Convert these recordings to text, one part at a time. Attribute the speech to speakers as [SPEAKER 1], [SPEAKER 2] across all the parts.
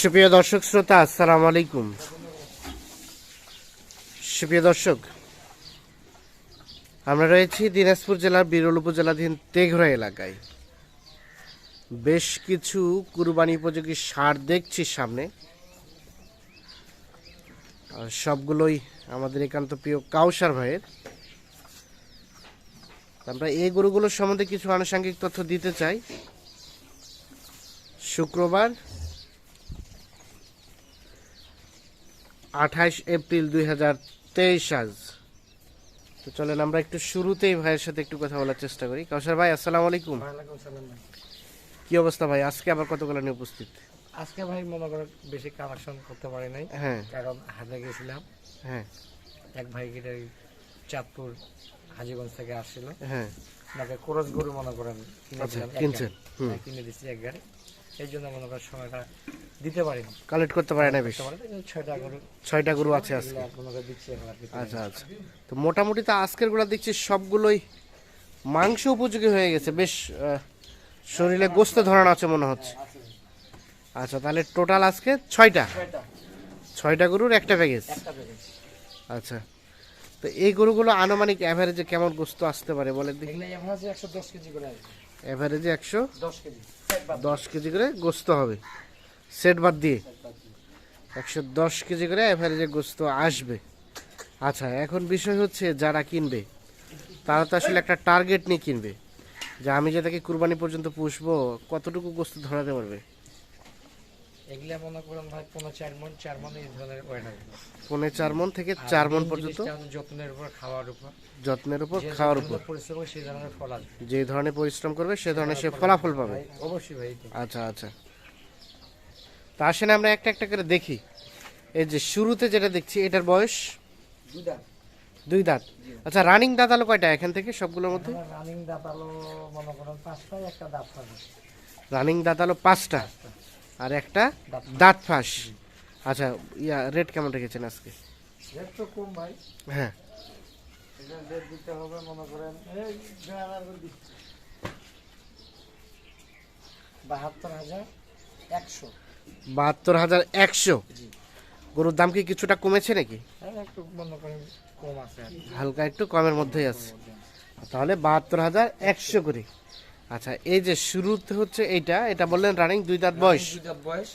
[SPEAKER 1] সুপ্রিয় দর্শক, শ্রোতা, আসসালামু আলাইকুম। সুপ্রিয় দর্শক, আমরা রয়েছি দিনাজপুর জেলার বিরল উপজেলাধীন তেঘরা এলাকায়। বেশ কিছু কুরবানি উপযোগী সার দেখছি সামনে। সবগুলোই আমাদের একান্ত প্রিয় কাউসার ভাইয়ের। আমরা এই গরুগুলোর সম্বন্ধে কিছু আনুষঙ্গিক তথ্য দিতে চাই। শুক্রবার আঠাইশ এপ্রিল দুই হাজার তেইশ আজ। তো চলেন আমরা একটু শুরুতেই ভাইয়ের সাথে একটু কথা বলার চেষ্টা করি। কাউসার ভাই আসসালামু আলাইকুম। কি অবস্থা ভাই? আজকে আবার কতগুলো নিয়ে উপস্থিত?
[SPEAKER 2] আজকে ভাই মনে করেন বেশি কালেকশন করতে পারি নাই
[SPEAKER 1] হ্যাঁ।
[SPEAKER 2] কারণ হাটে গেছিলাম।
[SPEAKER 1] হ্যাঁ।
[SPEAKER 2] এক ভাই গিয়ে চাঁদপুর হাজিগঞ্জ থেকে আসছিল।
[SPEAKER 1] হ্যাঁ।
[SPEAKER 2] তাকে কোরস গরু মনে করেন কিনে
[SPEAKER 1] আচ্ছা,
[SPEAKER 2] কিনে দিচ্ছি এক গাড়ি। এই জন্য মনে করেন সময়টা দিতে পারিনি
[SPEAKER 1] কালেক্ট করতে পারে না বেশি?
[SPEAKER 2] পারি ছয়টা গরু
[SPEAKER 1] ছয়টা গরু আছে আজকে। আচ্ছা আচ্ছা। তো মোটামুটি তো আজকেরগুলা দেখছি সবগুলোই মাংস উপযোগী হয়ে গেছে। বেশ শরীরে গোস্ত ধরানো আছে মনে হচ্ছে। আচ্ছা তাহলে টোটাল আজকে ছয়টা।
[SPEAKER 2] ছয়টা।
[SPEAKER 1] গরুর একটা প্যাকেজ আচ্ছা। তো এই গরুগুলো আনুমানিক অ্যাভারেজে কেমন গোস্ত আসতে পারে বলে দেখি।
[SPEAKER 2] এগুলো একশো দশ কেজি করে
[SPEAKER 1] অ্যাভারেজে একশো
[SPEAKER 2] দশ কেজি।
[SPEAKER 1] দশ কেজি করে গোস্ত হবে। সেট বাদ দিয়ে। একশো দশ কেজি করে অ্যাভারেজে গোস্ত আসবে। আচ্ছা এখন বিষয় হচ্ছে যারা কিনবে, তারা তো আসলে একটা টার্গেট নিয়ে কিনবে। যে আমি যে তাকে কুরবানি পর্যন্ত পুষবো, কতটুকু গোস্ত ধরাতে পারবে?
[SPEAKER 2] এগুলা মনে করেন ভাই পনেরো চার মন চার মন এই ধরনের ওয়েট হবে।
[SPEAKER 1] পৌনে চার মন থেকে চার মন পর্যন্ত?
[SPEAKER 2] যত্নের উপর খাওয়ার উপর।
[SPEAKER 1] যত্নের উপর
[SPEAKER 2] যে
[SPEAKER 1] খাওয়ার
[SPEAKER 2] ধরনের
[SPEAKER 1] উপর
[SPEAKER 2] পরিশ্রম সেই ধরনের ফল আসবে।
[SPEAKER 1] যে ধরনের পরিশ্রম করবে সে ধরনের সে ফলাফল পাবে।
[SPEAKER 2] অবশ্যই ভাই
[SPEAKER 1] আচ্ছা আচ্ছা। তা আসেন আমরা একটা একটা করে দেখি। এই যে শুরুতে যেটা দেখছি এটার বয়স? দুই দাঁত। আচ্ছা রানিং দাঁত আলো কয়টা এখান থেকে সবগুলোর মধ্যে?
[SPEAKER 2] রানিং দাঁত আলো মনে করেন পাঁচটায় একটা দাঁত
[SPEAKER 1] রানিং দাঁত আলো পাঁচটা। আর একটা
[SPEAKER 2] দাঁত
[SPEAKER 1] ফাঁস। আচ্ছা ইয়া রেট কেমন রেখেছেন আজকে?
[SPEAKER 2] রেট তো কম ভাই।
[SPEAKER 1] হ্যাঁ।
[SPEAKER 2] এটা রেট দিতে হবে মনে করেন এই হাজার বাহাত্তর হাজার একশো।
[SPEAKER 1] বাহাত্তর হাজার একশো? গরুর দাম কি কিছুটা কমেছে নাকি?
[SPEAKER 2] হ্যাঁ একটু মনে করেন কম আছে
[SPEAKER 1] হালকা একটু কমের মধ্যেই আছে। তাহলে বাহাত্তর হাজার একশো করে। আচ্ছা এই যে শুরুতে হচ্ছে এইটা এটা বললেন রানিং দুই দাঁত বয়স।
[SPEAKER 2] দুই দাঁত বয়স।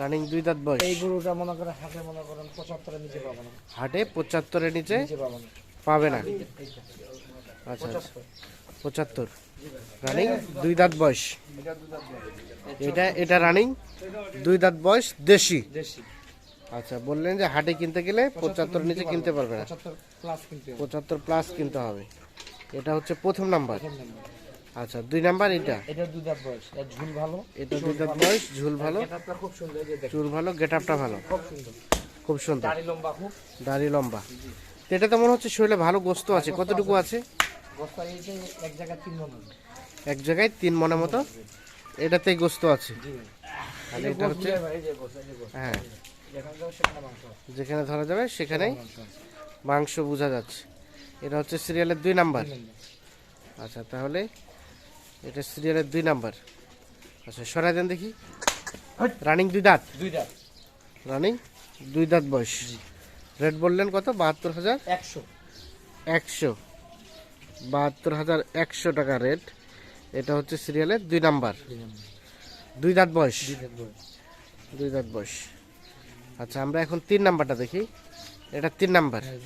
[SPEAKER 1] রানিং দুই দাঁত বয়স।
[SPEAKER 2] এই গরুটা মনে করেন হাতে মনে করেন পঁচাত্তরের নিচে পাবো না
[SPEAKER 1] হাটে পঁচাত্তরের নিচে
[SPEAKER 2] নিচে পাবো না?
[SPEAKER 1] আচ্ছা আচ্ছা।
[SPEAKER 2] পঁচাত্তর।
[SPEAKER 1] রানিং দুই দাঁত বয়স।
[SPEAKER 2] এটা
[SPEAKER 1] এটা এটা রানিং দুই দাঁত বয়স দেশি।
[SPEAKER 2] দেশি।
[SPEAKER 1] আচ্ছা বললেন যে হাটে কিনতে গেলে পঁচাত্তর নিচে কিনতে পারবে না।
[SPEAKER 2] পঁচাত্তর প্লাস কিনতে হবে।
[SPEAKER 1] পঁচাত্তর প্লাস কিনতে হবে। এটা হচ্ছে প্রথম নাম্বার
[SPEAKER 2] প্রথম নাম্বার।
[SPEAKER 1] আচ্ছা দুই নাম্বার এটা?
[SPEAKER 2] এটা দুই দাঁত বয়স। এর ঝুল ভালো।
[SPEAKER 1] এটা দুই দাঁত বয়স ঝুল ভালো।
[SPEAKER 2] গেটআপটা খুব সুন্দর এই যে
[SPEAKER 1] চুল ভালো গেট আপটা ভালো।
[SPEAKER 2] খুব সুন্দর।
[SPEAKER 1] খুব সুন্দর।
[SPEAKER 2] দাড়ি লম্বা খুব।
[SPEAKER 1] দাড়ি লম্বা। এটা তো মনে হচ্ছে শরীরে ভালো গোস্ত আছে। কতটুকু আছে।
[SPEAKER 2] বস্তা এই যে এক জায়গায় তিন মন
[SPEAKER 1] এক জায়গায় তিন মনের মতো? এটাতেই গোস্ত আছে। তাহলে এটা হচ্ছে। হ্যাঁ।
[SPEAKER 2] যেখানে
[SPEAKER 1] ধরা যাবে সেখানেই
[SPEAKER 2] মাংস
[SPEAKER 1] বোঝা যাচ্ছে। এটা হচ্ছে সিরিয়ালের দুই নাম্বার। আচ্ছা তাহলে এটা সিরিয়ালের দুই নাম্বার। আচ্ছা সরাই দেন দেখি। রানিং দুই দাঁত?
[SPEAKER 2] দুই দাঁত।
[SPEAKER 1] রানিং দুই দাঁত বয়স। রেট বললেন কত? বাহাত্তর হাজার?
[SPEAKER 2] একশো।
[SPEAKER 1] একশো। বাহাত্তর হাজার একশো টাকা রেট। এটা হচ্ছে সিরিয়ালের দুই নাম্বার।
[SPEAKER 2] দুই
[SPEAKER 1] দাঁত বয়স।
[SPEAKER 2] দুই দাঁত বয়স।
[SPEAKER 1] আচ্ছা আমরা এখন তিন নাম্বারটা দেখি। এটা তিন নাম্বার।
[SPEAKER 2] হ্যাঁ,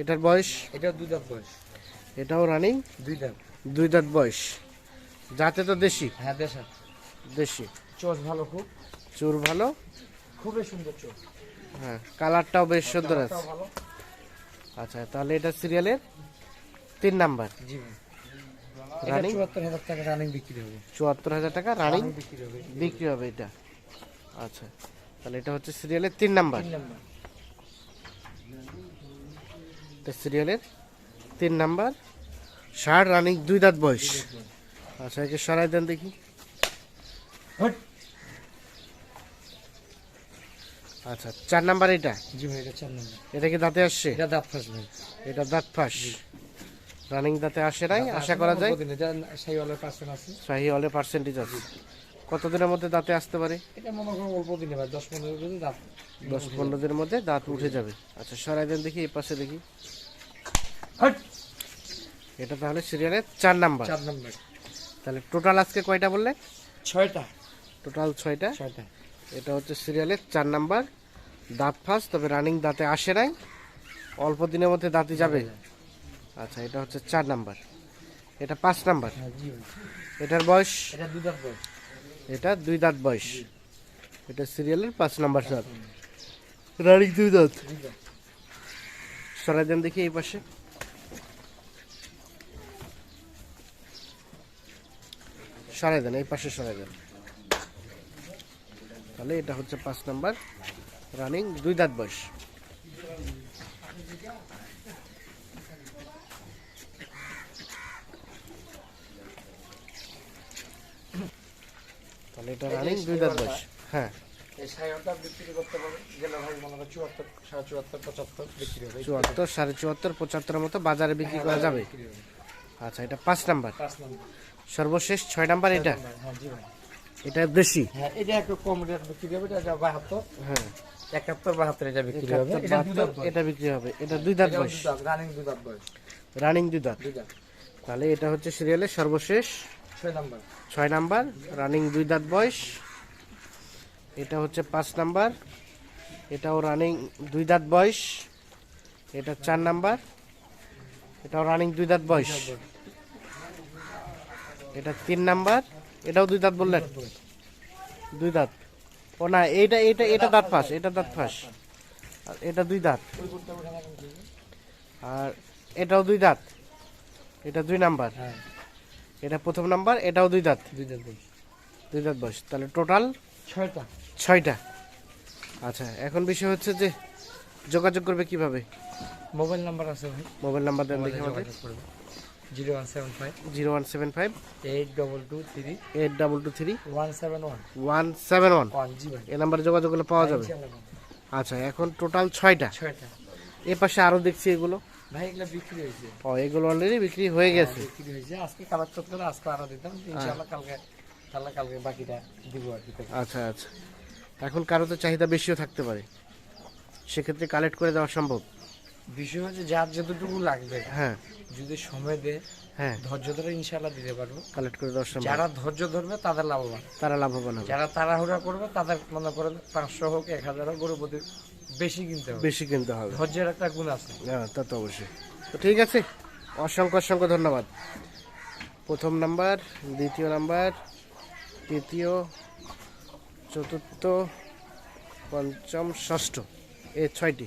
[SPEAKER 1] এটার বয়স?
[SPEAKER 2] এটাও দুই দাঁত বয়স।
[SPEAKER 1] এটাও রানিং?
[SPEAKER 2] দুই দাঁত।
[SPEAKER 1] দুই দাঁত বয়স। যাতে তো দেশি?
[SPEAKER 2] হ্যাঁ দেশা।
[SPEAKER 1] দেশি।
[SPEAKER 2] চোর ভালো খুব।
[SPEAKER 1] চুর ভালো?
[SPEAKER 2] খুবই সুন্দর চোষ
[SPEAKER 1] হ্যাঁ কালারটাও বেশ সুন্দর আছে। আচ্ছা তাহলে এটা সিরিয়ালের তিন নাম্বার।
[SPEAKER 2] জি
[SPEAKER 1] রানিং?
[SPEAKER 2] চুয়াত্তর হাজার টাকা রানিং বিক্রি হবে।
[SPEAKER 1] চুয়াত্তর হাজার টাকা রানিং
[SPEAKER 2] বিক্রি হবে।
[SPEAKER 1] বিক্রি হবে এটা। আচ্ছা তাহলে এটা হচ্ছে সিরিয়ালের তিন নাম্বার। সিরিয়ালের তিন নাম্বার। ষাট রানিং দুই দাঁত বয়স। আচ্ছা একে সরাই দেন দেখি। আচ্ছা চার নাম্বার এটা?
[SPEAKER 2] জি ভাই এটা চার নাম্বার।
[SPEAKER 1] এটা কি দাঁতে আসছে?
[SPEAKER 2] এটা দাঁত ফাঁস ভাই।
[SPEAKER 1] এটা দাঁত ফাঁস। রানিং দাঁতে আসে নাই? আশা করা যায়?
[SPEAKER 2] এটা সাইওয়ালের পার্সেন্ট আছে।
[SPEAKER 1] শাহি হলে পার্সেন্টেজ আছে। কতদিনের মধ্যে দাঁতে আসতে পারে?
[SPEAKER 2] এটা মনে করো অল্প দিনে ভাই দশ পনেরো দিন দাঁত
[SPEAKER 1] দশ পনেরো দিনের মধ্যে দাঁত উঠে যাবে। আচ্ছা সরাই দেন দেখি এই পাশে দেখি।
[SPEAKER 2] হাট!
[SPEAKER 1] এটা তাহলে সিরিয়ালের চার নাম্বার।
[SPEAKER 2] চার নম্বর।
[SPEAKER 1] তাহলে টোটাল আজকে কয়টা বললে?
[SPEAKER 2] ছয়টা।
[SPEAKER 1] টোটাল ছয়টা?
[SPEAKER 2] ছয়টা।
[SPEAKER 1] এটা হচ্ছে সিরিয়ালের চার নাম্বার। দাঁত ফার্স্ট তবে রানিং দাঁতে আসে নাই। অল্প দিনের মধ্যে দাঁতে যাবে। আচ্ছা এটা হচ্ছে চার নাম্বার। এটা পাঁচ নাম্বার।
[SPEAKER 2] হ্যাঁ
[SPEAKER 1] এটার বয়স?
[SPEAKER 2] এটা দুই দাঁত বয়স।
[SPEAKER 1] এটা দুই দাঁত বয়স। এটা সিরিয়ালের পাঁচ নাম্বার দাঁত। রানিং দুই দাঁত
[SPEAKER 2] দুই দাঁত।
[SPEAKER 1] সরাই দেন দেখি এই পাশে। সরাই দেন এই পাশে সরাই দেন। তাহলে এটা হচ্ছে পাঁচ নাম্বার রানিং দুই দাঁত বয়স। তাহলে এটা রানিং দুই দাঁত বয়স। হ্যাঁ।
[SPEAKER 2] চুয়াত্তর সাড়ে চুয়াত্তর পঁচাত্তর
[SPEAKER 1] মতো বাজারে বিক্রি করা যাবে। আচ্ছা এটা পাঁচ নম্বর। সর্বশেষ ছয় নাম্বার এটা?
[SPEAKER 2] হ্যাঁ জি ভাই
[SPEAKER 1] এটা বেশি?
[SPEAKER 2] হ্যাঁ এটা একটু কম রেট বিক্রি হবে এটা বাহাত্তর।
[SPEAKER 1] হ্যাঁ।
[SPEAKER 2] একাত্তর বাহাত্তর এটা বিক্রি হবে। এটা
[SPEAKER 1] বিক্রি হবে। এটা দুই দাঁত বয়স?
[SPEAKER 2] রানিং দুই দাঁত বয়স।
[SPEAKER 1] রানিং দুই দাঁত তাহলে এটা হচ্ছে সিরিয়ালের সর্বশেষ।
[SPEAKER 2] ছয় নম্বর।
[SPEAKER 1] ছয় নাম্বার রানিং দুই দাঁত বয়স। এটা হচ্ছে পাঁচ নাম্বার। এটাও রানিং দুই দাঁত বয়স। এটা চার নাম্বার। এটাও রানিং দুই দাঁত বয়স। এটা তিন নাম্বার এটাও দুই দাঁত বললেন? দুই দাঁত। ও না এইটা এটা এটা দাঁত ফাঁস এটা দাঁত ফাঁস। আর এটা দুই দাঁত। আর এটাও দুই দাঁত। এটা দুই নাম্বার।
[SPEAKER 2] হ্যাঁ।
[SPEAKER 1] এটা প্রথম নাম্বার এটাও দুই দাঁত।
[SPEAKER 2] দুই দাঁত বয়স।
[SPEAKER 1] দুই দাঁত বয়স। তাহলে টোটাল
[SPEAKER 2] ছয়টা।
[SPEAKER 1] ছয়টা। আচ্ছা এখন বিষয় হচ্ছে যে যোগাযোগ করবে কীভাবে?
[SPEAKER 2] মোবাইল নাম্বার আছে ভাই।
[SPEAKER 1] মোবাইল নাম্বার দেন দেখি আমাদের।
[SPEAKER 2] Zero one seven five.
[SPEAKER 1] Zero one seven five.
[SPEAKER 2] Eight double two three.
[SPEAKER 1] Eight double two three.
[SPEAKER 2] One seven one.
[SPEAKER 1] One seven one. এই নাম্বারে যোগাযোগ করলে পাওয়া যাবে? আচ্ছা এখন টোটাল ছয়টা।
[SPEAKER 2] ছয়টা।
[SPEAKER 1] এ পাশে আরও দেখছি এগুলো।
[SPEAKER 2] ভাই এগুলো বিক্রি হয়েছে।
[SPEAKER 1] ও এগুলো অলরেডি বিক্রি হয়ে গেছে।
[SPEAKER 2] বিক্রি হয়েছে। আজকে কালেক্ট করে আজকে আরও দিতাম। ইনশাআল্লাহ কালকে তাহলে কালকে বাকিটা দিব আর কি
[SPEAKER 1] আচ্ছা আচ্ছা। এখন কারও তো চাহিদা বেশিও থাকতে পারে। সেক্ষেত্রে কালেক্ট করে দেওয়া সম্ভব।
[SPEAKER 2] বিষয় হচ্ছে যার যতটুকু লাগবে
[SPEAKER 1] হ্যাঁ।
[SPEAKER 2] যদি সময় দেয়
[SPEAKER 1] হ্যাঁ।
[SPEAKER 2] ধৈর্য ধরে ইনশাআল্লাহ দিতে পারব।
[SPEAKER 1] কালেক্ট করে সম্ভব
[SPEAKER 2] যারা ধৈর্য ধরবে তাদের লাভবান।
[SPEAKER 1] তারা লাভবান হবে।
[SPEAKER 2] যারা তাড়াহুড়া করবে তাদের মনে করেন পাঁচশো হোক এক হাজার হোক গরু প্রতি বেশি কিনতে হবে।
[SPEAKER 1] বেশি কিনতে হবে।
[SPEAKER 2] ধৈর্যের একটা গুণ আছে।
[SPEAKER 1] হ্যাঁ তা তো অবশ্যই। তো ঠিক আছে। অসংখ্য অসংখ্য ধন্যবাদ। প্রথম নাম্বার দ্বিতীয় নাম্বার তৃতীয় চতুর্থ পঞ্চম ষষ্ঠ। এ ছয়টি।